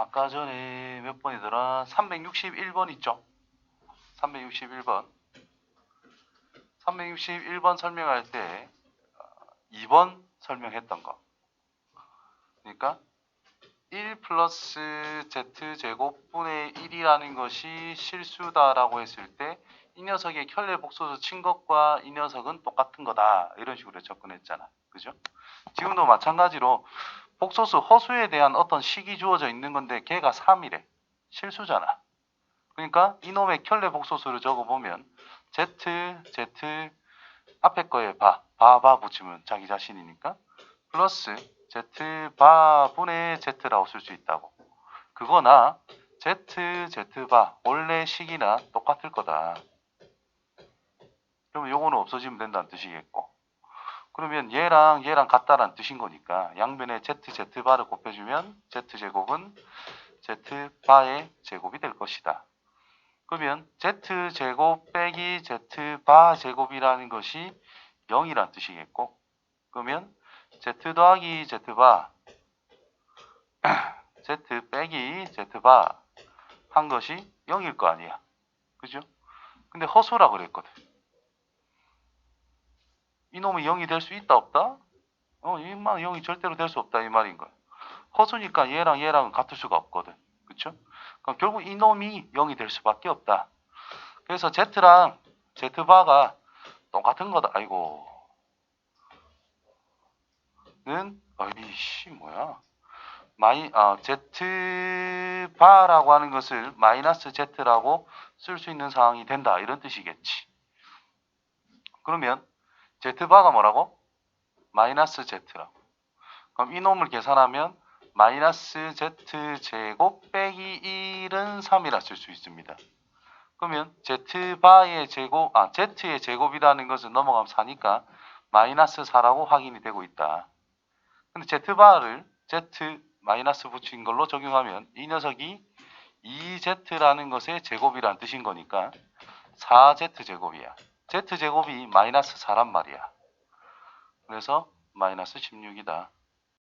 아까 전에 몇 번이더라? 361번 있죠? 361번. 361번 설명할 때 2번 설명했던 거. 그러니까 1 플러스 z 제곱분의 1이라는 것이 실수다라고 했을 때 이 녀석의 켤레 복소수 친 것과 이 녀석은 똑같은 거다. 이런 식으로 접근했잖아. 그죠? 지금도 마찬가지로 복소수 허수에 대한 어떤 식이 주어져 있는 건데 걔가 3이래. 실수잖아. 그러니까 이놈의 켤레 복소수를 적어보면 z, z 앞에 거에 바, 바바 붙이면 자기 자신이니까 플러스 z 바 분의 z라고 쓸수 있다고. 그거나 z, z 바 원래 식이나 똑같을 거다. 그러면 요거는 없어지면 된다는 뜻이겠고. 그러면 얘랑 얘랑 같다라는 뜻인 거니까 양변에 z, z 바를 곱해주면 z 제곱은 z 바의 제곱이 될 것이다. 그러면 z 제곱 빼기 z 바 제곱이라는 것이 0이란 뜻이겠고 그러면 z 더하기 z 바 z 빼기 z 바 한 것이 0일 거 아니야. 그죠? 근데 허수라 그랬거든. 이놈이 0이 될 수 있다 없다? 어, 이만 0이 절대로 될 수 없다 이 말인 거야. 허수니까 얘랑 얘랑은 같을 수가 없거든. 그쵸? 그럼 결국 이놈이 0이 될 수밖에 없다. 그래서 Z랑 Z바가 똑같은 거다. 아이고. 는 어이씨 뭐야? 마이 아 Z 바라고 하는 것을 마이너스 Z라고 쓸 수 있는 상황이 된다. 이런 뜻이겠지. 그러면 Z바가 뭐라고? 마이너스 Z라고. 그럼 이놈을 계산하면 마이너스 z 제곱 빼기 1은 3이라 쓸 수 있습니다. 그러면 z바의 제곱, 아 z의 제곱이라는 것은 넘어가면 4니까 마이너스 4라고 확인이 되고 있다. 근데 z바를 z 마이너스 붙인 걸로 적용하면 이 녀석이 2z라는 것의 제곱이라는 뜻인 거니까 4z 제곱이야. z 제곱이 마이너스 4란 말이야. 그래서 마이너스 16이다.